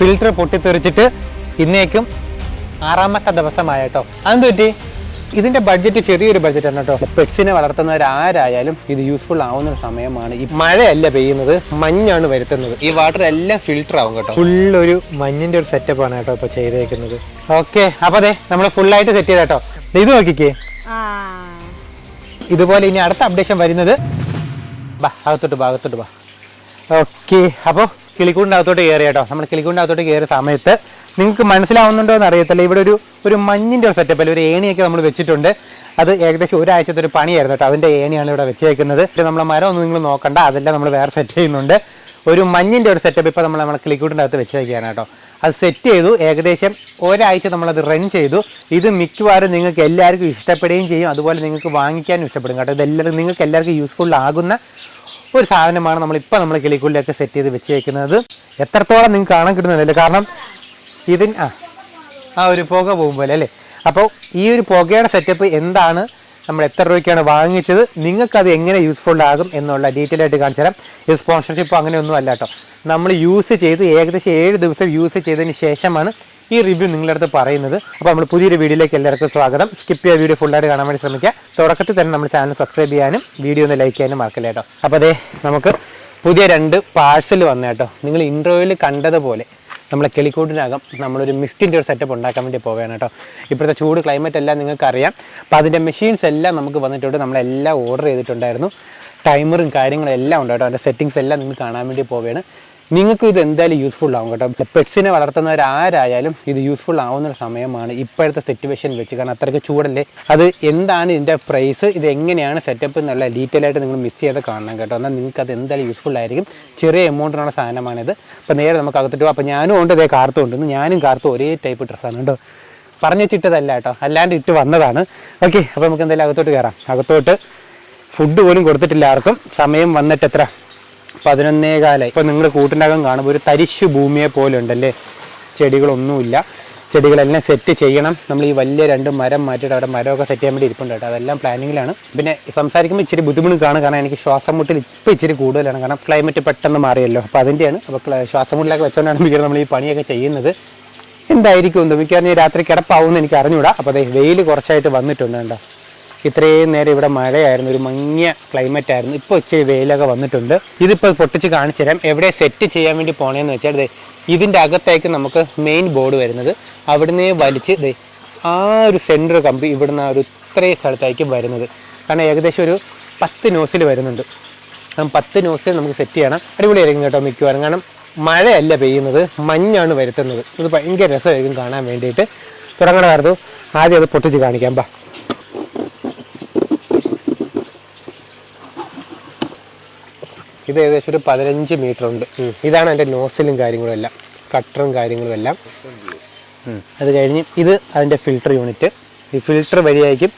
Filter പൊട്ടിത്തെറിച്ചിട്ട് ഇന്നേക്കും ആറാമത്തെ ദിവസമായ കേട്ടോ അതെന്ത് പറ്റി? ഇതിന്റെ ബഡ്ജറ്റ് ചെറിയൊരു ബഡ്ജറ്റ് ബഡ്ജറ്റാണ് കേട്ടോ. പെറ്റ്സിനെ വളർത്തുന്നവരാരായാലും ഇത് യൂസ്ഫുൾ ആവുന്ന ഒരു സമയമാണ്. ഈ മഴയല്ല പെയ്യുന്നത് മഞ്ഞാണ് വരുത്തുന്നത്. ഈ വാട്ടർ എല്ലാം ഫിൽറ്റർ ആവും കേട്ടോ. ഫുൾ ഒരു മഞ്ഞിന്റെ ഒരു സെറ്റപ്പ് ആണ് കേട്ടോ ഇപ്പൊ ചെയ്തേക്കുന്നത്. ഓക്കെ അപ്പൊ അതെ നമ്മൾ ഫുൾ ആയിട്ട് സെറ്റ് ചെയ്ത കേട്ടോ ഇത് നോക്കിക്കേ. ഇതുപോലെ ഇനി അടുത്ത അപ്ഡേഷൻ വരുന്നത് ബാ അകത്തോട്ട് ബാ അകത്തോട്ട് ബാ. ഓക്കെ അപ്പോൾ കിളിക്കൂടിന്റെ അകത്തോട്ട് കയറി കേട്ടോ. നമ്മൾ കിളിക്കൂടിന്റെ അകത്തോട്ട് കയറിയ സമയത്ത് നിങ്ങൾക്ക് മനസ്സിലാവുന്നുണ്ടോ എന്ന് അറിയത്തില്ല ഇവിടെ ഒരു ഒരു മഞ്ഞിന്റെ ഒരു സെറ്റപ്പ് അല്ലെങ്കിൽ ഒരു ഏണിയൊക്കെ നമ്മൾ വെച്ചിട്ടുണ്ട്. അത് ഏകദേശം ഒരാഴ്ചത്തെ ഒരു പണിയായിരുന്നു കേട്ടോ. അതിന്റെ ഏണിയാണ് ഇവിടെ വെച്ചേക്കുന്നത്. പക്ഷേ നമ്മളെ മരം ഒന്നും നിങ്ങൾ നോക്കണ്ട. അതെല്ലാം നമ്മൾ വേറെ സെറ്റ് ചെയ്യുന്നുണ്ട്. ഒരു മഞ്ഞിന്റെ ഒരു സെറ്റപ്പ് ഇപ്പോൾ നമ്മൾ നമ്മളെ കിളിക്കൂട്ടിന്റെ അകത്ത് വെച്ചേക്കാണ് കേട്ടോ. അത് സെറ്റ് ചെയ്തു. ഏകദേശം ഒരാഴ്ച നമ്മളത് റൺ ചെയ്തു. ഇത് മിക്കവാറും നിങ്ങൾക്ക് എല്ലാവർക്കും ഇഷ്ടപ്പെടുകയും ചെയ്യും. അതുപോലെ നിങ്ങൾക്ക് വാങ്ങിക്കാനും ഇഷ്ടപ്പെടും കേട്ടോ. ഇതെല്ലാവരും നിങ്ങൾക്ക് എല്ലാവർക്കും യൂസ്ഫുൾ ആകുന്ന ഒരു സാധനമാണ് നമ്മൾ ഇപ്പോൾ നമ്മൾ കിളിക്കുള്ളിലൊക്കെ സെറ്റ് ചെയ്ത് വെച്ചേക്കുന്നത്. എത്രത്തോളം നിങ്ങൾക്ക് കാണാൻ കിട്ടുന്നില്ല കാരണം ഇതിന് ആ ആ ഒരു പുക പോകുമ്പോൾ അല്ലേ? അപ്പോൾ ഈ ഒരു പുകയുടെ സെറ്റപ്പ് എന്താണ്? നമ്മൾ എത്ര രൂപയ്ക്കാണ് വാങ്ങിച്ചത്? നിങ്ങൾക്കത് എങ്ങനെ യൂസ്ഫുൾ ആകും എന്നുള്ള ഡീറ്റെയിൽ ആയിട്ട് കാണിച്ചു തരാം. ഇത് സ്പോൺസർഷിപ്പ് അങ്ങനെയൊന്നും അല്ല കേട്ടോ. നമ്മൾ യൂസ് ചെയ്ത് ഏകദേശം ഏഴ് ദിവസം യൂസ് ചെയ്തതിന് ശേഷമാണ് ഈ റിവ്യൂ നിങ്ങളുടെ അടുത്ത് പറയുന്നത്. അപ്പോൾ നമ്മൾ പുതിയൊരു വീഡിയോയിലേക്ക് എല്ലാവർക്കും സ്വാഗതം. സ്കിപ്പ് ചെയ്യുക വീഡിയോ ഫുള്ളായിട്ട് കാണാൻ വേണ്ടി ശ്രമിക്കുക. തുടക്കത്തിൽ തന്നെ നമ്മൾ ചാനൽ സബ്സ്ക്രൈബ് ചെയ്യാനും വീഡിയോ ഒന്ന് ലൈക്ക് ചെയ്യാനും മറക്കില്ല കേട്ടോ. അപ്പോൾ അതെ നമുക്ക് പുതിയ രണ്ട് പാഴ്സൽ വന്നു കേട്ടോ. നിങ്ങൾ ഇൻട്രോയിൽ കണ്ടതുപോലെ നമ്മളെ കിളിക്കൂട്ടിനകം നമ്മളൊരു മിസ്റ്റിന്റെ ഒരു സെറ്റപ്പ് ഉണ്ടാക്കാൻ വേണ്ടി പോവുകയാണ് കേട്ടോ. ഇപ്പോഴത്തെ ചൂട് ക്ലൈമറ്റ് എല്ലാം നിങ്ങൾക്ക് അറിയാം അപ്പോൾ അതിന്റെ മെഷീൻസ് എല്ലാം നമുക്ക് വന്നിട്ടുണ്ട്. നമ്മളെല്ലാം ഓർഡർ ചെയ്തിട്ടുണ്ടായിരുന്നു. ടൈമറും കാര്യങ്ങളും എല്ലാം ഉണ്ട് കേട്ടോ. അതിന്റെ സെറ്റിങ്സ് എല്ലാം നിങ്ങൾ കാണാൻ വേണ്ടി പോവുകയാണ്. നിങ്ങൾക്ക് ഇത് എന്തായാലും യൂസ്ഫുൾ ആവും കേട്ടോ. പെറ്റ്സിനെ വളർത്തുന്നവർ ആരായാലും ഇത് യൂസ്ഫുൾ ആവുന്ന സമയമാണ് ഇപ്പോഴത്തെ സിറ്റുവേഷൻ വെച്ച്. കാരണം അത്രയ്ക്ക് ചൂടല്ലേ? അത് എന്താണ് ഇതിന്റെ പ്രൈസ് ഇത് എങ്ങനെയാണ് സെറ്റപ്പ് എന്നുള്ള ഡീറ്റെയിൽ ആയിട്ട് നിങ്ങൾ മിസ് ചെയ്ത് കാണണം കേട്ടോ. എന്നാൽ നിങ്ങൾക്ക് അത് എന്തായാലും യൂസ്ഫുൾ ആയിരിക്കും. ചെറിയ എമൗണ്ടിനുള്ള സാധനമാണിത്. അപ്പോൾ നേരെ നമുക്ക് അകത്തിട്ട് അപ്പോൾ ഞാനും ഉണ്ട് ഇതേ കാർത്തും ഉണ്ട്. ഞാനും കാർത്തും ഒരേ ടൈപ്പ് ഡ്രസ്സാണ് കേട്ടോ. പറഞ്ഞു വെച്ചിട്ടതല്ല കേട്ടോ. അല്ലാണ്ട് ഇട്ട് വന്നതാണ്. ഓക്കെ അപ്പോൾ നമുക്ക് എന്തായാലും അകത്തോട്ട് കയറാം അകത്തോട്ട് ഫുഡ് പോലും കൊടുത്തിട്ടില്ല ആർക്കും. സമയം വന്നിട്ട് എത്ര പതിനൊന്നേ കാലായി ഇപ്പോൾ നിങ്ങൾ കൂട്ടിനകം കാണുമ്പോൾ ഒരു തരിശു ഭൂമിയെ പോലെ ഉണ്ടല്ലേ? ചെടികളൊന്നുമില്ല. ചെടികളെല്ലാം സെറ്റ് ചെയ്യണം. നമ്മൾ ഈ വലിയ രണ്ട് മരം മാറ്റിയിട്ട് അവിടെ മരമൊക്കെ സെറ്റ് ചെയ്യാൻ വേണ്ടി ഇരിപ്പുണ്ട് കേട്ടോ. അതെല്ലാം പ്ലാനിങ്ങിലാണ് പിന്നെ സംസാരിക്കുമ്പോൾ ഇച്ചിരി ബുദ്ധിമുട്ടാണ്. കാരണം എനിക്ക് ശ്വാസം മുട്ടിൽ ഇപ്പോൾ ഇച്ചിരി കൂടുതലാണ്. കാരണം ക്ലൈമറ്റ് പെട്ടെന്ന് മാറിയല്ലോ. അപ്പോൾ അതിന്റെയാണ് അപ്പോൾ ശ്വാസം മുട്ടിലൊക്കെ വെച്ചുകൊണ്ടാണ് മിക്കവാറും നമ്മൾ ഈ പണിയൊക്കെ ചെയ്യുന്നത്. എന്തായിരിക്കും എന്ന് മിക്കവാറും ഈ രാത്രി കിടപ്പാവുമെന്ന് എനിക്ക് അറിഞ്ഞൂടാ. അപ്പോൾ അതെ വെയിൽ കുറച്ചായിട്ട് വന്നിട്ടുണ്ട് കേട്ടോ ഇത്രയും നേരം ഇവിടെ മഴയായിരുന്നു ഒരു മങ്ങിയ ക്ലൈമറ്റ് ആയിരുന്നു. ഇപ്പോൾ ഇച്ചിരി വെയിലൊക്കെ വന്നിട്ടുണ്ട്. ഇതിപ്പോൾ പൊട്ടിച്ച് കാണിച്ചു തരാം. എവിടെ സെറ്റ് ചെയ്യാൻ വേണ്ടി പോണേന്ന് വെച്ചാൽ ഇതിന്റെ അകത്തേക്ക് നമുക്ക് മെയിൻ ബോർഡ് വരുന്നത്. അവിടുന്ന് വലിച്ച് ആ ഒരു സെന്റർ കമ്പി ഇവിടുന്ന് ഒരു ഇത്രയും സ്ഥലത്തേക്ക് വരുന്നത്. കാരണം ഏകദേശം ഒരു പത്ത് നോസിൽ വരുന്നുണ്ട്. പത്ത് നോസിൽ നമുക്ക് സെറ്റ് ചെയ്യണം. അടിപൊളിയായിരിക്കും കേട്ടോ മിക്കവാറും. കാരണം മഴയല്ല പെയ്യുന്നത് മഞ്ഞാണ് വരുത്തുന്നത്. ഇത് ഭയങ്കര രസമായിരിക്കും കാണാൻ വേണ്ടിയിട്ട്. തുടങ്ങണമായിരുന്നു ആദ്യം അത് പൊട്ടിച്ച് കാണിക്കാം ബാ. ഇത് ഏകദേശം ഒരു പതിനഞ്ച് മീറ്റർ ഉണ്ട്. ഇതാണ് എന്റെ നോസിലും കാര്യങ്ങളും എല്ലാം. കട്ടറും കാര്യങ്ങളും എല്ലാം. അത് കഴിഞ്ഞ് ഇത് അതിന്റെ ഫിൽട്ടർ യൂണിറ്റ് ഈ ഫിൽട്ടർ വഴിയായിരിക്കും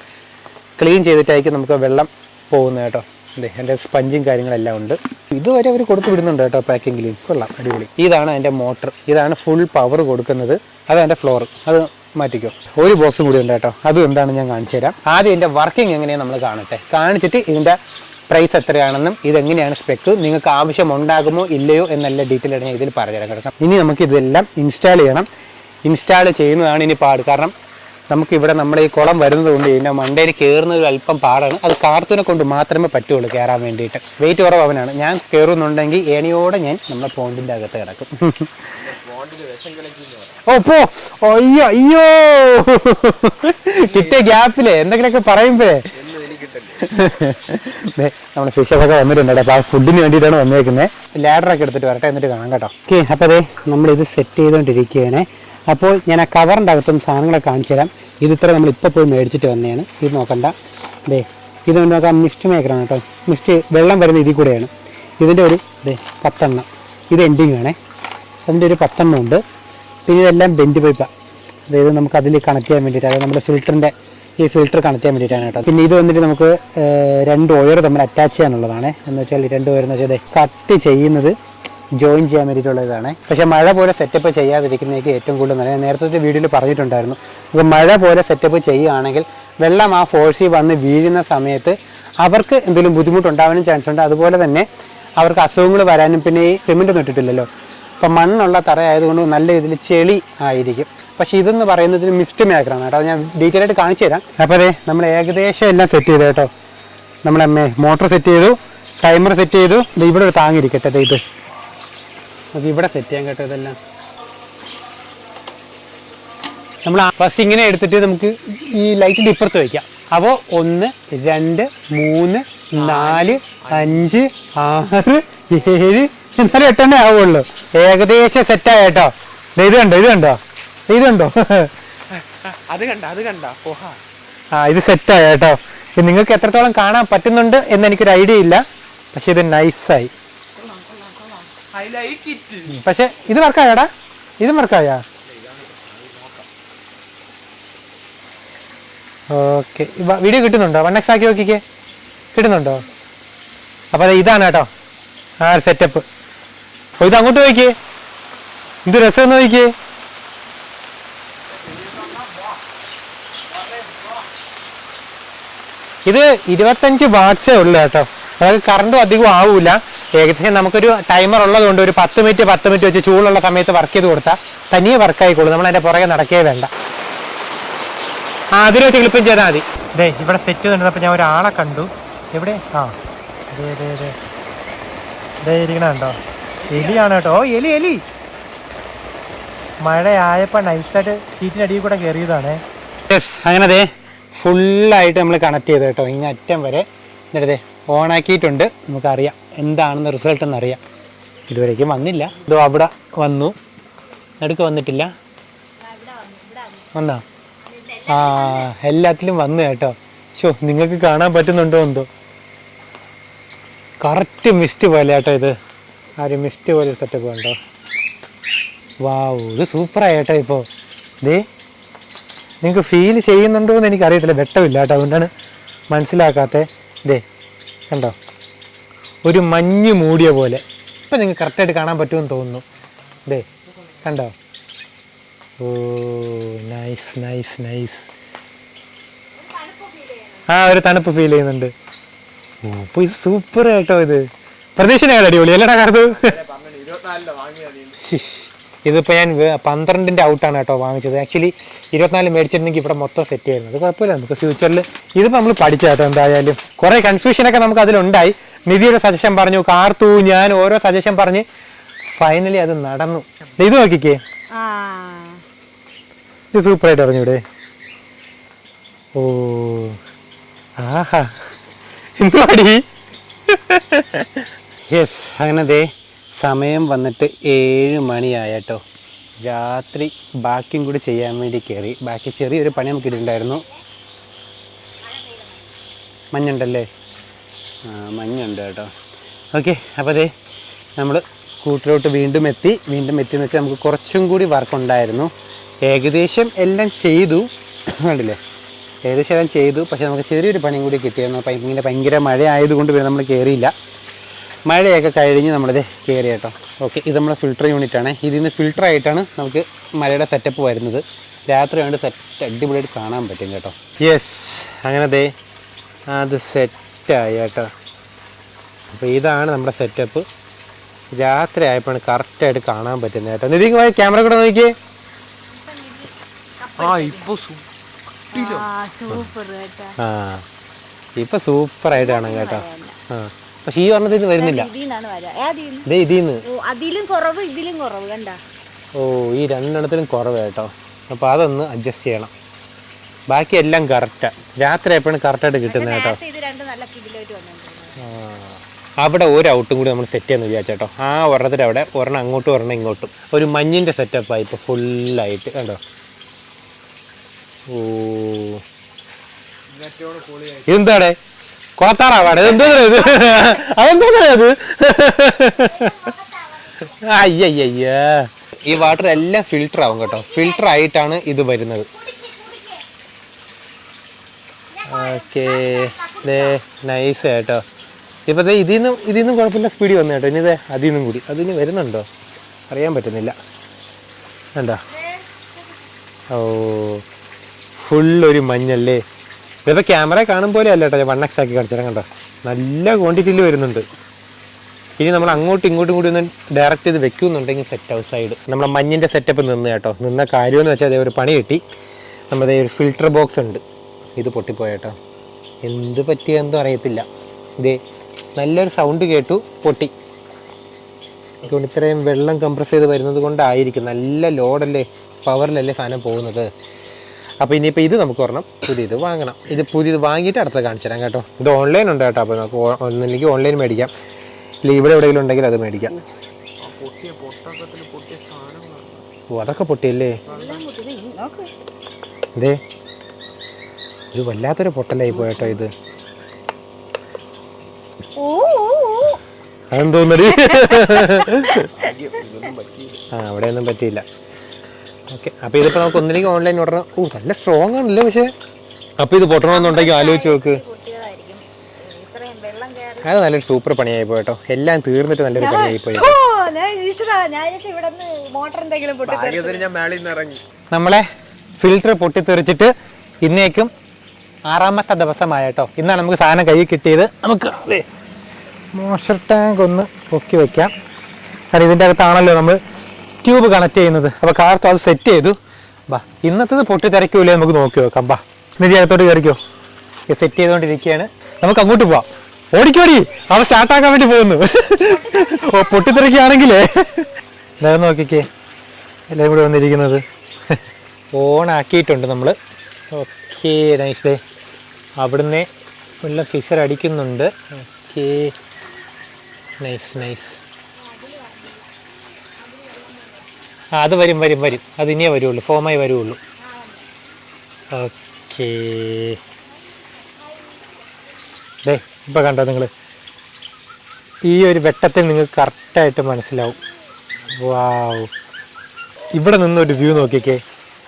ക്ലീൻ ചെയ്തിട്ടായിരിക്കും നമുക്ക് വെള്ളം പോകുന്നത് കേട്ടോ. അതെ എന്റെ സ്പഞ്ചും കാര്യങ്ങളെല്ലാം ഉണ്ട്. ഇതുവരെ അവർ കൊടുത്തു വിടുന്നുണ്ട് കേട്ടോ പാക്കിങ്ങിൽ കൊള്ളാം അടിപൊളി. ഇതാണ് അതിന്റെ മോട്ടർ ഇതാണ് ഫുൾ പവർ കൊടുക്കുന്നത്. അതാണ് എന്റെ ഫ്ലോർ അത് മാറ്റിക്കോ. ഒരു ബോക്സും കൂടി ഉണ്ട് കേട്ടോ. അതും എന്താണ് ഞാൻ കാണിച്ചു തരാം ആദ്യം ഇതിന്റെ വർക്കിംഗ് എങ്ങനെയാണ് നമ്മൾ കാണട്ടെ. കാണിച്ചിട്ട് ഇതിന്റെ പ്രൈസ് എത്രയാണെന്നും ഇതെങ്ങനെയാണ് സ്പെക്ക് നിങ്ങൾക്ക് ആവശ്യം ഉണ്ടാകുമോ ഇല്ലയോ എന്നല്ല ഡീറ്റെയിൽ ആയിട്ട് ഞാൻ ഇതിൽ പറഞ്ഞുതരാം കേട്ടോ. ഇനി നമുക്ക് ഇതെല്ലാം ഇൻസ്റ്റാൾ ചെയ്യണം. ഇൻസ്റ്റാൾ ചെയ്യുന്നതാണ് ഇനി പാട്. കാരണം നമുക്ക് ഇവിടെ നമ്മുടെ ഈ കുളം വരുന്നത് കൊണ്ട് കഴിഞ്ഞാൽ മണ്ടയിൽ കയറുന്നത് അല്പം പാടാണ്. അത് കാർത്തൂനെ കൊണ്ട് മാത്രമേ പറ്റുള്ളൂ കയറാൻ വേണ്ടിയിട്ട്. വെയിറ്റ് കുറവ് ഞാൻ കയറുന്നുണ്ടെങ്കിൽ ഏണിയോടെ ഞാൻ നമ്മുടെ പോണ്ടിന്റെ അകത്ത് കിടക്കും. ഓ പോ. അയ്യോ അയ്യോ. കിട്ടിയ ഗ്യാപ്പിലെ എന്തെങ്കിലുമൊക്കെ പറയുമ്പോഴേ. നമ്മുടെ ഫിഷൊക്കെ വന്നിട്ടുണ്ട് അപ്പോൾ ആ ഫുഡിന് വേണ്ടിയിട്ടാണ് വന്നേക്കുന്നത് ഒക്കെ എടുത്തിട്ട് വരട്ടെ എന്നിട്ട് കാണാം കേട്ടോ. ഓക്കെ അപ്പോൾ അതെ നമ്മളിത് സെറ്റ് ചെയ്തുകൊണ്ടിരിക്കുകയാണ് അപ്പോൾ ഞാൻ ആ കവറിന്റെ അകത്തുനിന്ന് സാധനങ്ങളൊക്കെ കാണിച്ചു തരാം. ഇത് ഇത്ര നമ്മൾ ഇപ്പോൾ പോയി മേടിച്ചിട്ട് വന്നതാണ്. ഇത് നോക്കണ്ട. ദേ ഇത് നോക്കാം മിസ്റ്റ് മേക്കറാണ് കേട്ടോ. മിസ്റ്റ് വെള്ളം വരുന്ന ഇതിൽ കൂടെയാണ്. ഇതിന്റെ ഒരു ദേ പത്തെണ്ണം. ഇത് എൻഡിങ് ആണേ. അതിന്റെ ഒരു പത്തെണ്ണം ഉണ്ട്. പിന്നെ ഇതെല്ലാം ബെൻഡ് പൈപ്പാണ് അതായത് നമുക്ക് അതിൽ കണക്ട് ചെയ്യാൻ വേണ്ടിയിട്ട് അതായത് നമ്മുടെ ഫിൽറ്ററിന്റെ ഈ ഫിൽറ്റർ കണക്ട് ചെയ്യാൻ വേണ്ടിയിട്ടാണ് പിന്നെ ഇത് വന്നിട്ട് നമുക്ക് രണ്ട് ഒയർ തമ്മിൽ അറ്റാച്ച് ചെയ്യാനുള്ളതാണ്. എന്ന് വെച്ചാൽ രണ്ട് ഒയർ എന്ന് വെച്ചാൽ കട്ട് ചെയ്യുന്നത് ജോയിൻ ചെയ്യാൻ വേണ്ടിയിട്ടുള്ള ഇതാണ് പക്ഷേ മഴ പോലെ സെറ്റപ്പ് ചെയ്യാതിരിക്കുന്നതൊക്കെ ഏറ്റവും കൂടുതൽ നല്ല ഞാൻ നേരത്തെ വീഡിയോയിൽ പറഞ്ഞിട്ടുണ്ടായിരുന്നു. അപ്പോൾ മഴ പോലെ സെറ്റപ്പ് ചെയ്യുകയാണെങ്കിൽ വെള്ളം ആ ഫോഴ്സിൽ വന്ന് വീഴുന്ന സമയത്ത് അവർക്ക് എന്തെങ്കിലും ബുദ്ധിമുട്ടുണ്ടാവാനും ചാൻസ് ഉണ്ട്. അതുപോലെ തന്നെ അവർക്ക് അസുഖങ്ങൾ വരാനും പിന്നെ ഈ സിമെന്റ് ഒന്നും അപ്പം മണ്ണുള്ള തറ ആയതുകൊണ്ട് നല്ല രീതിയിൽ ചെളി ആയിരിക്കും. പക്ഷെ ഇതെന്ന് പറയുന്നത് ഒരു മിസ്റ്റ് മേക്കറാണ് കേട്ടോ. ഞാൻ ഡീറ്റെയിൽ ആയിട്ട് കാണിച്ചു തരാം. അപ്പോൾ അതെ നമ്മൾ ഏകദേശം എല്ലാം സെറ്റ് ചെയ്തു കേട്ടോ. നമ്മളെ മോട്ടർ സെറ്റ് ചെയ്തു ടൈമർ സെറ്റ് ചെയ്തു. ഇത് ഇവിടെ ഒരു താങ്ങിരിക്കട്ടെ ഇത്. നമുക്ക് ഇവിടെ സെറ്റ് ചെയ്യാൻ കേട്ടോ ഇതെല്ലാം. നമ്മൾ ഫസ്റ്റ് ഇങ്ങനെ എടുത്തിട്ട് നമുക്ക് ഈ ലൈറ്റിന്റെ ഇപ്പുറത്ത് വയ്ക്കാം അപ്പോൾ ഒന്ന് രണ്ട് മൂന്ന് നാല് അഞ്ച് ആറ് ഏഴ് എന്നാലും എട്ടെണ്ണേ ആവുള്ളൂ. ഏകദേശം സെറ്റായ കേട്ടോ. ഇത് കണ്ടോ ഇത് കണ്ടോ? ഇത് കണ്ടോ അത് കണ്ട അത് കണ്ട. ആ ഇത് സെറ്റായ കേട്ടോ. നിങ്ങൾക്ക് എത്രത്തോളം കാണാൻ പറ്റുന്നുണ്ട് എന്ന് എനിക്കൊരു ഐഡിയ ഇല്ല. പക്ഷെ ഇത് നൈസായി പക്ഷെ ഇത് വർക്കായടാ ഇത് വർക്കായാ ഓക്കെ വീഡിയോ കിട്ടുന്നുണ്ടോ? വൺ എക്സ് ആക്കി നോക്കിക്കേ. കിട്ടുന്നുണ്ടോ? അപ്പോൾ അതെ ഇതാണ് കേട്ടോ. ആ സെറ്റപ്പ് അപ്പോൾ ഇത് അങ്ങോട്ട് നോക്കിയേ. എന്ത് രസം നോക്കിയേ. ഇത് ഇരുപത്തഞ്ച് വാട്ട്സേ ഉള്ളൂ കേട്ടോ. അതായത് കറണ്ടും അധികം ആവൂല. ഏകദേശം നമുക്കൊരു ടൈമർ ഉള്ളതുകൊണ്ട് ഒരു പത്ത് മിനിറ്റ് പത്ത് മിനിറ്റ് വെച്ച് ചൂടുള്ള സമയത്ത് വർക്ക് ചെയ്ത് കൊടുത്താൽ തനിയെ വർക്കായിക്കോളൂ നമ്മൾ അതിന്റെ പുറകെ നടക്കേ വേണ്ട. ആ അതിൽ വെച്ച് ക്ലിപ്പും ചെയ്താൽ മതി. ദേ ഇവിടെ സെറ്റ് ചെയ്തിട്ടുണ്ടപ്പോൾ ഞാൻ ഒരാളെ കണ്ടു. എവിടെ? ആ. ദേ ഇരിക്കണ എലിയാണ് കേട്ടോ. ഓ എലി എലി. മഴയായപ്പോൾ നൈസായിട്ട് ചീറ്റിനടിയിൽ കൂടെ കയറിയതാണേ യെസ് അങ്ങനെ അതെ ഫുള്ളായിട്ട് നമ്മൾ കണക്ട് ചെയ്തു കേട്ടോ. ഇനി അറ്റം വരെ എന്നിട്ടതെ ദേ ഓണാക്കിയിട്ടുണ്ട്. നമുക്കറിയാം എന്താണെന്ന് റിസൾട്ട് എന്നറിയാം. ഇതുവരേക്കും വന്നില്ല. ഇതോ അവിടെ വന്നു. നടുക്ക് വന്നിട്ടില്ല. വന്നോ? ആ എല്ലാത്തിലും വന്നു കേട്ടോ. ഷോ നിങ്ങൾക്ക് കാണാൻ പറ്റുന്നുണ്ടോ എന്തോ? കറക്റ്റ് മിസ്റ്റ് പോലെ കേട്ടോ ഇത്. ആ ഒരു മിസ്റ്റ് പോലെ സെറ്റപ്പ് കണ്ടോ? വാവ് ഇത് സൂപ്പറായി കേട്ടോ ഇപ്പോൾ ദേ നിങ്ങൾക്ക് ഫീൽ ചെയ്യുന്നുണ്ടോ എന്ന് എനിക്കറിയത്തില്ല. വെട്ടമില്ല കേട്ടോ. അതുകൊണ്ടാണ് മനസ്സിലാക്കാത്ത. ഇതേ കണ്ടോ? ഒരു മഞ്ഞ് മൂടിയ പോലെ. ഇപ്പം നിങ്ങൾക്ക് കറക്റ്റായിട്ട് കാണാൻ പറ്റുമെന്ന് തോന്നുന്നു. ദേ കണ്ടോ? ഓ നൈസ് നൈസ് നൈസ് ആ ഒരു തണുപ്പ് ഫീൽ ചെയ്യുന്നുണ്ട്. ഓ അപ്പോൾ ഇത് സൂപ്പർ കേട്ടോ ഇത്. പ്രതീക്ഷ അടിപൊളി. അല്ലേടാ കാർത്ത് ഇതിപ്പോൾ ഞാൻ പന്ത്രണ്ടിന്റെ ഔട്ടാണ് കേട്ടോ വാങ്ങിച്ചത്. ആക്ച്വലി ഇരുപത്തിനാല് മേടിച്ചിരുന്നെങ്കിൽ ഇവിടെ മൊത്തം സെറ്റ് ചെയ്യുന്നത് അത് കുഴപ്പമില്ല. നമുക്ക് ഫ്യൂച്ചറിൽ ഇതിപ്പോൾ നമ്മൾ പഠിച്ചു കേട്ടോ എന്തായാലും. കുറേ കൺഫ്യൂഷനൊക്കെ നമുക്ക് അതിലുണ്ടായി. നിധിയുടെ സജഷൻ പറഞ്ഞു കാർത്തു ഞാൻ ഓരോ സജഷൻ പറഞ്ഞ് ഫൈനലി അത് നടന്നു. ഇത് നോക്കിക്കേ. ആ. ഇത് സൂപ്പറായിട്ട് അറിഞ്ഞൂടെ ഓ. ആഹാ. എന്തുവാടി? യെസ് അങ്ങനെ ദേ സമയം വന്നിട്ട് ഏഴ് മണിയായട്ടോ. രാത്രി ബാക്കിയും കൂടി ചെയ്യാൻ വേണ്ടി കയറി ബാക്കി ചെറിയൊരു പണി നമുക്ക് ഇടുണ്ടായിരുന്നു മഞ്ഞുണ്ടല്ലേ? ആ മഞ്ഞുണ്ട് കേട്ടോ. ഓക്കെ അപ്പോൾ അതെ നമ്മൾ കൂട്ടിലോട്ട് വീണ്ടും എത്തി. വീണ്ടും എത്തി എന്ന് വെച്ചാൽ നമുക്ക് കുറച്ചും കൂടി വർക്കുണ്ടായിരുന്നു ഏകദേശം എല്ലാം ചെയ്തു. കണ്ടില്ലേ? ഏകദേശം എല്ലാം ചെയ്തു. പക്ഷേ നമുക്ക് ചെറിയൊരു പണിയും കൂടി കിട്ടിയിരുന്നു. അപ്പം ഇങ്ങനെ ഭയങ്കര മഴ ആയതുകൊണ്ട് നമ്മൾ കയറിയില്ല മഴയൊക്കെ കഴിഞ്ഞ് നമ്മളിത് കയറി കേട്ടോ. ഓക്കെ ഇത് നമ്മുടെ ഫിൽട്ടർ യൂണിറ്റ് ആണ്. ഇതിൽ നിന്ന് ഫിൽട്ടർ ആയിട്ടാണ് നമുക്ക് മഴയുടെ സെറ്റപ്പ് വരുന്നത്. രാത്രി വേണ്ട സെറ്റ് അടിപൊളിയായിട്ട് കാണാൻ പറ്റും കേട്ടോ. യെസ് അങ്ങനെ ദേ അത് സെറ്റായി കേട്ടോ. അപ്പോൾ ഇതാണ് നമ്മുടെ സെറ്റപ്പ് രാത്രി ആയപ്പോഴാണ് കറക്റ്റായിട്ട് കാണാൻ പറ്റുന്നത് കേട്ടോ. നിതിക്ക് പോയി ക്യാമറ കൂടെ നോക്കിയേ. ആ ഇപ്പോൾ സൂപ്പർ. കേട്ടാ. ആ ഇപ്പം സൂപ്പറായിട്ട് കാണാം കേട്ടോ. ആ. പക്ഷേ ഈ പറഞ്ഞതിൽ വരുന്നില്ല. ഇതിന്നാണ് വരാ? ഏതീന്ന് ദേ ഇതിന്ന്. ഓ അതിലും കുറവ് ഇതിലും കുറവ് കണ്ട? ഓ ഈ രണ്ടെണ്ണത്തിലും കുറവ് കേട്ടോ. അപ്പോൾ അതൊന്ന് അഡ്ജസ്റ്റ് ചെയ്യണം. ബാക്കി എല്ലാം കറക്റ്റാണ് രാത്രി എപ്പോഴും കറക്റ്റായിട്ട് കിട്ടുന്നത് കേട്ടോ. ഇത് രണ്ട് നല്ല കിടിലായിട്ട് വന്നിട്ടുണ്ട് ആ. അവിടെ ഒരു ഔട്ടും കൂടി നമ്മൾ സെറ്റ് ചെയ്യാന്ന് വിചാരിച്ചേട്ടോ ആ ഒരെണ്ണത്തിന്റെ അവിടെ ഒരെണ്ണം അങ്ങോട്ടും ഒരെണ്ണം ഇങ്ങോട്ടും. ഒരു മഞ്ഞിന്റെ സെറ്റപ്പായി ഇപ്പോൾ ഫുള്ളായിട്ട് കണ്ടോ? ഓ. നെറ്റോട് ഇത് ഇതെന്താ ഇത്? അതെന്താ അത് അയ്യയ്യ ഈ വാട്ടർ എല്ലാം ഫിൽട്ടർ ആവും കേട്ടോ. ഫിൽട്ടർ ആയിട്ടാണ് ഇത് വരുന്നത്. ഓക്കെ നൈസ് കേട്ടോ ഇപ്പൊ ദേ ഇതിൽ നിന്ന് ഇതിൽ നിന്നും കുഴപ്പമില്ല. സ്പീഡ് വന്നു കേട്ടോ. ഇനി ദേ അതിൽ നിന്നും കൂടി. അതിന് വരുന്നുണ്ടോ? അറിയാൻ പറ്റുന്നില്ല. കണ്ടോ? ഓ ഫുള്ളൊരു മഞ്ഞല്ലേ? ഇതിപ്പോൾ ക്യാമറ കാണും പോലെ അല്ല കേട്ടോ വൺ എക്സ് ആക്കി കാണിച്ചാൽ കണ്ടോ? നല്ല ക്വാണ്ടിറ്റിയിൽ വരുന്നുണ്ട്. ഇനി നമ്മൾ അങ്ങോട്ടും ഇങ്ങോട്ടും കൂടി ഒന്ന് ഡയറക്റ്റ് ചെയ്ത് വെക്കുന്നുണ്ടെങ്കിൽ സെറ്റ് ഔട്ട് സൈഡ് നമ്മുടെ മഞ്ഞിന്റെ സെറ്റപ്പ് നിന്ന് കേട്ടോ നിന്ന കാര്യമെന്ന് വെച്ചാൽ അതേ ഒരു പണി കിട്ടി. നമ്മുടെ ഒരു ഫിൽറ്റർ ബോക്സ് ഉണ്ട്. ഇത് പൊട്ടിപ്പോയേട്ടോ എന്ത് പറ്റിയെന്തോ അറിയത്തില്ല. ഇത് നല്ലൊരു സൗണ്ട് കേട്ടു പൊട്ടി. അതുകൊണ്ട് ഇത്രയും വെള്ളം കംപ്രസ് ചെയ്ത് വരുന്നത് കൊണ്ടായിരിക്കും നല്ല ലോഡല്ലേ പവറിലല്ലേ സാധനം പോകുന്നത്. അപ്പോൾ ഇനിയിപ്പോൾ ഇത് നമുക്ക് ഒരെണ്ണം പുതിയത് വാങ്ങണം. ഇത് പുതിയത് വാങ്ങിയിട്ട് അടുത്ത കാണിച്ചു തരാം കേട്ടോ. ഇത് ഓൺലൈൻ ഉണ്ട് കേട്ടോ. അപ്പോൾ നമുക്ക് ഒന്നില്ലെങ്കിൽ ഓൺലൈൻ മേടിക്കാം. ഇല്ല ഇവിടെ എവിടെയെങ്കിലും ഉണ്ടെങ്കിൽ അത് മേടിക്കാം. ഓ അതൊക്കെ പൊട്ടിയല്ലേ? ഇതേ ഇത് വല്ലാത്തൊരു പൊട്ടലായി പോയട്ടോ ഇത്. അതെന്തോന്നടി? ആ അവിടെയൊന്നും പറ്റിയില്ല. ഓക്കെ. അപ്പോൾ ഇതിപ്പോൾ നമുക്ക് ഒന്നിലേക്ക് ഓൺലൈൻ ഓർഡർ ഓ നല്ല സ്ട്രോങ് ആണല്ലേ പക്ഷേ. അപ്പോൾ ഇത് പൊട്ടണമെന്നുണ്ടെങ്കിൽ ആലോചിച്ച് നോക്ക്. പൊട്ടിയതായിരിക്കും. ഇത്രയും വെള്ളം കയറി. അത് നല്ലൊരു സൂപ്പർ പണിയായി പോയിട്ടോ എല്ലാം തീർന്നിട്ട് നല്ലൊരു പണിയായി പോയി. ഓ ഞാൻ ഈശ്വരാ ഞാൻ വിചാരിച്ചു മോട്ടർ എന്തെങ്കിലും പൊട്ടി ഭാഗ്യത്തിന് ഞാൻ മേളിൽ ഇറങ്ങി. നമ്മളെ ഫിൽറ്റർ പൊട്ടിത്തെറിച്ചിട്ട് ഇന്നേക്കും ആറാമത്തെ ദിവസമായിട്ടോ ഇന്നാണ് നമുക്ക് സാധനം കയ്യിൽ കിട്ടിയത്. നമുക്ക് ദേ മോഷർ ടാങ്ക് ഒന്ന് പൊക്കി വെക്കാം. കാരണം ഇതിന്റെ അകത്താണല്ലോ നമ്മൾ ട്യൂബ് കണക്ട് ചെയ്യുന്നത്. അപ്പോൾ കാർക്ക് അത് സെറ്റ് ചെയ്തു. ബാ ഇന്നത്തത് പൊട്ടിത്തെറിക്കൂലേ നമുക്ക് നോക്കി നോക്കാം. ബാ നിധി അകത്തോട്ട് കയറിക്കോ. സെറ്റ് ചെയ്തുകൊണ്ടിരിക്കുകയാണ്. നമുക്ക് അങ്ങോട്ട് പോവാം. ഓടിക്കോടി. അവ സ്റ്റാർട്ടാക്കാൻ വേണ്ടി പോകുന്നു. ഓ പൊട്ടിത്തെറിക്കുകയാണെങ്കിലേ. ഇതാ നോക്കിക്കേ. എല്ലാം കൂടെ വന്നിരിക്കുന്നത്. ഓണാക്കിയിട്ടുണ്ട് നമ്മൾ ഓക്കെ നൈസ് അവിടുന്ന് നല്ല ഫിഷർ അടിക്കുന്നുണ്ട്. ഓക്കെ. നൈസ് നൈസ് ആ അത് വരും വരും വരും. അത് ഇനിയേ വരുള്ളൂ ഫോമായി വരുള്ളൂ. ഓക്കേ ദേ ഇപ്പം കണ്ടോ നിങ്ങൾ ഈ ഒരു വെട്ടത്തിൽ നിങ്ങൾക്ക് കറക്റ്റായിട്ട് മനസ്സിലാവും. വാവ് ഇവിടെ ഒരു വ്യൂ നോക്കിക്കേ.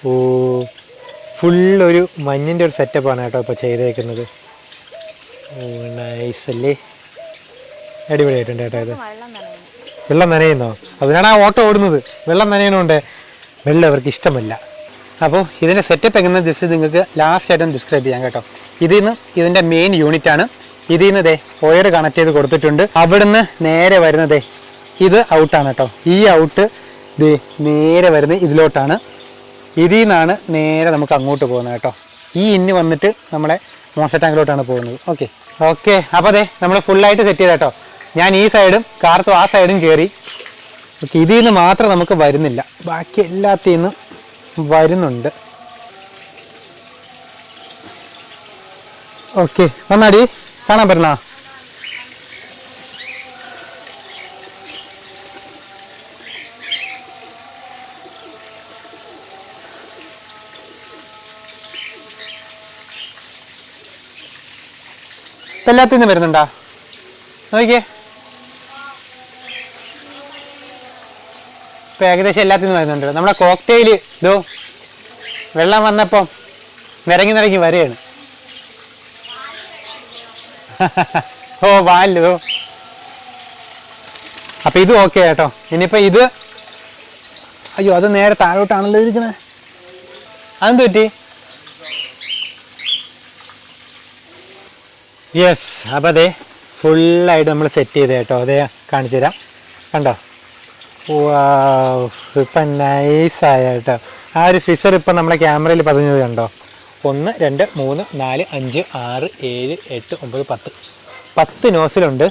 ഓ ഫുൾ ഒരു മഞ്ഞിന്റെ ഒരു സെറ്റപ്പാണ് കേട്ടോ ഇപ്പോൾ ചെയ്തേക്കുന്നത്. നൈസ് അല്ലേ? അടിപൊളിയായിട്ടുണ്ട് കേട്ടോ ഇത്. വെള്ളം നനയുന്നു. അതിനാണ് ആ ഓട്ടോ ഓടുന്നത്. വെള്ളം നനയുന്നുണ്ട് വെള്ളം അവർക്ക് ഇഷ്ടമല്ല. അപ്പോൾ ഇതിന്റെ സെറ്റപ്പ് എങ്ങനെ ജസ്റ്റ് നിങ്ങൾക്ക് ലാസ്റ്റ് ആയിട്ടും ഡിസ്ക്രൈബ് ചെയ്യാം കേട്ടോ. ഇതിൽ നിന്ന് ഇതിന്റെ മെയിൻ യൂണിറ്റ് ആണ്. ഇതിൽ നിന്ന് ദേ ഒയർ കണക്ട് ചെയ്ത് കൊടുത്തിട്ടുണ്ട്. അവിടുന്ന് നേരെ വരുന്നതേ ഇത് ഔട്ടാണ് കേട്ടോ. ഈ ഔട്ട് ദേ നേരെ വരുന്നത് ഇതിലോട്ടാണ്. ഇതിൽ നിന്നാണ് നേരെ നമുക്ക് അങ്ങോട്ട് പോകുന്നത് കേട്ടോ. ഈ ഇന്ന് വന്നിട്ട് നമ്മുടെ മോശ ടാങ്കിലോട്ടാണ് പോകുന്നത്. ഓക്കെ ഓക്കെ അപ്പോൾ അതെ നമ്മൾ ഫുള്ളായിട്ട് സെറ്റ് ചെയ്ത കേട്ടോ. ഞാൻ ഈ സൈഡും കാർത്തു ആ സൈഡും കയറി ഇതിൽ നിന്ന് മാത്രം നമുക്ക് വരുന്നില്ല. ബാക്കി എല്ലാത്തിൽ നിന്നും വരുന്നുണ്ട്. ഓക്കെ വന്നാടി കാണാൻ പറ്റണ? എല്ലാത്തിൽ നിന്നും വരുന്നുണ്ടാ? നോക്കിയേ. ഇപ്പൊ ഏകദേശം എല്ലാത്തിനും വരുന്നുണ്ട്. നമ്മുടെ കോക്ടെയിൽ ഇതോ വെള്ളം വന്നപ്പം നിറങ്ങി നിറങ്ങി വരികയാണ്. ഓ വാല്ലോ അപ്പൊ ഇത് ഓക്കെ കേട്ടോ ഇനിയിപ്പോ ഇത് അയ്യോ അത് നേരെ താഴോട്ടാണല്ലോ ഇരിക്കണേ. അതെന്ത് പറ്റി? യെസ് അപ്പം അതെ ഫുള്ളായിട്ട് നമ്മൾ സെറ്റ് ചെയ്ത് കേട്ടോ. അതെ കാണിച്ചു തരാം കണ്ടോ? ഇപ്പം നൈസായ കേട്ടോ. ആ ഒരു ഫിസർ ഇപ്പം നമ്മളെ ക്യാമറയിൽ പതിഞ്ഞത് കണ്ടോ? ഒന്ന് രണ്ട് മൂന്ന് നാല് അഞ്ച് ആറ് ഏഴ് എട്ട് ഒമ്പത് പത്ത്. പത്ത് നോസിലുണ്ട്.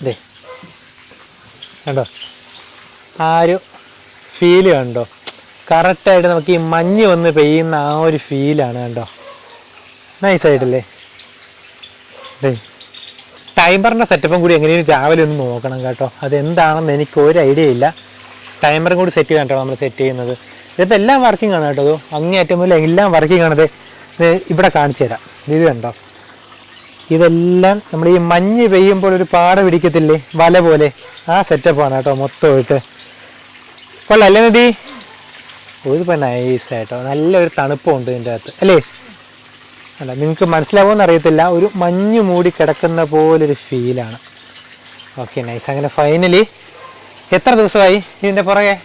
ഇതേ കണ്ടോ? ആ ഒരു ഫീൽ കണ്ടോ? കറക്റ്റായിട്ട് നമുക്ക് ഈ മഞ്ഞ് വന്ന് പെയ്യുന്ന ആ ഒരു ഫീലാണ് കണ്ടോ? നൈസായിട്ടല്ലേ ഡേ ടൈമറിന്റെ സെറ്റപ്പും കൂടി എങ്ങനെയും രാവിലെ ഒന്ന് നോക്കണം കേട്ടോ. അതെന്താണെന്ന് എനിക്ക് ഒരു ഐഡിയ ഇല്ല. ടൈമറും കൂടി സെറ്റ് ചെയ്താട്ടോ നമ്മൾ സെറ്റ് ചെയ്യുന്നത്. ഇതിപ്പോൾ എല്ലാം വർക്കിംഗ് ആണ് കേട്ടോ. അങ്ങേയറ്റം മുതൽ എല്ലാം വർക്കിംഗ് ആണത് ഇവിടെ കാണിച്ചു തരാം. ഇത് കണ്ടോ? ഇതെല്ലാം നമ്മൾ ഈ മഞ്ഞ് പെയ്യുമ്പോൾ ഒരു പാട പിടിക്കത്തില്ലേ? വല പോലെ. ആ സെറ്റപ്പാണ് കേട്ടോ മൊത്തമായിട്ട്. കൊള്ളാം നദി? ഇതിപ്പോൾ നൈസ് ആയിട്ടോ. നല്ലൊരു തണുപ്പുണ്ട് ഇതിന്റെ അകത്ത്. അല്ലേ? അല്ല നിങ്ങൾക്ക് മനസ്സിലാവുമെന്ന് അറിയത്തില്ല. ഒരു മഞ്ഞ് മൂടി കിടക്കുന്ന പോലെ ഒരു ഫീലാണ്. ഓക്കെ നൈസ് അങ്ങനെ ഫൈനലി എത്ര ദിവസമായി ഇതിന്റെ പുറകെ?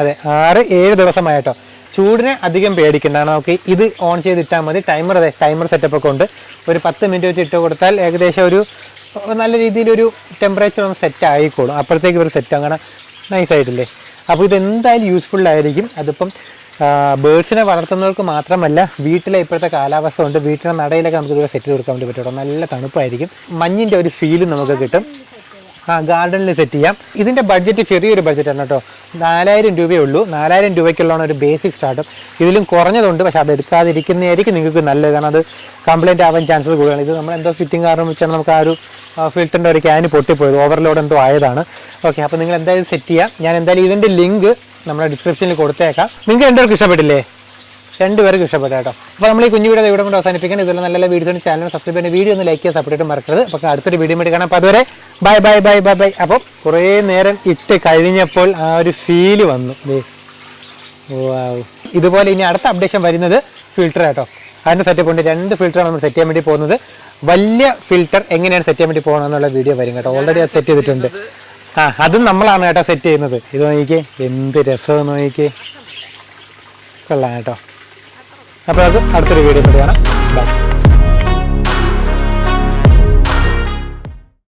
അതെ ആറ് ഏഴ് ദിവസമായിട്ടോ. ചൂടിനെ അധികം പേടിക്കണ്ട. നമുക്ക് ഇത് ഓൺ ചെയ്തിട്ടാൽ മതി. ടൈമർ അതെ ടൈമർ സെറ്റപ്പ് ഒക്കെ ഉണ്ട്. ഒരു പത്ത് മിനിറ്റ് വെച്ച് ഇട്ട് കൊടുത്താൽ ഏകദേശം ഒരു നല്ല രീതിയിലൊരു ടെമ്പറേച്ചർ ഒന്ന് സെറ്റ് ആയിക്കോളും. അപ്പോഴത്തേക്ക് ഇവർ സെറ്റ് അങ്ങനെ നൈസ് ആയിട്ടില്ലേ? അപ്പോൾ ഇത് എന്തായാലും യൂസ്ഫുൾ ആയിരിക്കും. അതിപ്പം ബേഡ്സിനെ വളർത്തുന്നവർക്ക് മാത്രമല്ല വീട്ടിലെ ഇപ്പോഴത്തെ കാലാവസ്ഥ ഉണ്ട് വീട്ടിലെ നടയിലൊക്കെ നമുക്ക് ഇതുപോലെ സെറ്റ് കൊടുക്കാൻ വേണ്ടി പറ്റുള്ളൂ. നല്ല തണുപ്പായിരിക്കും. മഞ്ഞിന്റെ ഒരു ഫീൽ നമുക്ക് കിട്ടും. ആ ഗാർഡനിൽ സെറ്റ് ചെയ്യാം. ഇതിന്റെ ബഡ്ജറ്റ് ചെറിയൊരു ബഡ്ജറ്റാണ് കേട്ടോ. നാലായിരം രൂപയേ ഉള്ളൂ. നാലായിരം രൂപയ്ക്കുള്ളതാണ് ഒരു ബേസിക് സ്റ്റാർട്ടും ഇതിലും കുറഞ്ഞതുണ്ട് പക്ഷേ അത് എടുക്കാതിരിക്കുന്നതായിരിക്കും നിങ്ങൾക്ക് നല്ലത്. കാരണം അത് കംപ്ലൈന്റ് ആവാൻ ചാൻസസ് കൂടുതലാണ്. ഇത് നമ്മൾ എന്തോ ഫിറ്റിംഗ് കാരണം വെച്ചാൽ നമുക്ക് ആ ഒരു ഫിൽറ്ററിന്റെ ഒരു ക്യാന് പൊട്ടിപ്പോയത്. ഓവർലോഡ് എന്തോ ആയതാണ്. ഓക്കെ അപ്പോൾ നിങ്ങൾ എന്തായാലും സെറ്റ് ചെയ്യാം. ഞാൻ എന്തായാലും ഇതിന്റെ ലിങ്ക് നമ്മുടെ ഡിസ്ക്രിപ്ഷനിൽ കൊടുത്തേക്കാം. നിങ്ങൾക്ക് രണ്ടുപേർക്ക് ഇഷ്ടപ്പെട്ടില്ലേ? രണ്ടുപേർക്ക് ഇഷ്ടപ്പെട്ടു കേട്ടോ. അപ്പോൾ നമ്മൾ ഈ കുഞ്ഞു വീഡിയോ ഇവിടെ കൊണ്ട് അവസാനിപ്പിക്കാൻ ഇതുപോലെ നല്ല വീഡിയോ വീഡിയോസ് ചാനൽ സബ്സ്ക്രൈബ് ചെയ്യുന്ന വീഡിയോ ഒന്ന് ലൈക്ക് ചെയ്യാൻ സപ്പോർട്ട് മറക്കരുത്. അപ്പോൾ അടുത്തൊരു വീഡിയോ വേണ്ടി കാണാം. അപ്പോൾ അതുവരെ bye bye bye bye bye അപ്പോൾ കുറേ നേരം ഇട്ട് കഴിഞ്ഞപ്പോൾ ആ ഒരു ഫീൽ വന്നു. ഇതുപോലെ ഇനി അടുത്ത അപ്ഡേഷൻ വരുന്നത് ഫിൽറ്റർ കേട്ടോ അതിന്റെ സെറ്റപ്പ് ഉണ്ട്. രണ്ട് ഫിൽറ്ററാണ് നമ്മൾ സെറ്റ് ചെയ്യാൻ വേണ്ടി പോകുന്നത്. വലിയ ഫിൽറ്റർ എങ്ങനെയാണ് സെറ്റ് ചെയ്യാൻ വേണ്ടി പോകണമെന്നുള്ള വീഡിയോ വരും കേട്ടോ. ഓൾറെഡി അത് സെറ്റ് ചെയ്തിട്ടുണ്ട്. ആ അതും നമ്മളാണ് കേട്ടോ സെറ്റ് ചെയ്യുന്നത്. ഇത് നോക്കിക്കേ എന്ത് രസം നോക്കിക്കേ. കൊള്ളാം കേട്ടോ. അപ്പോൾ അത് അടുത്തൊരു വീഡിയോ കാണാം. ബൈ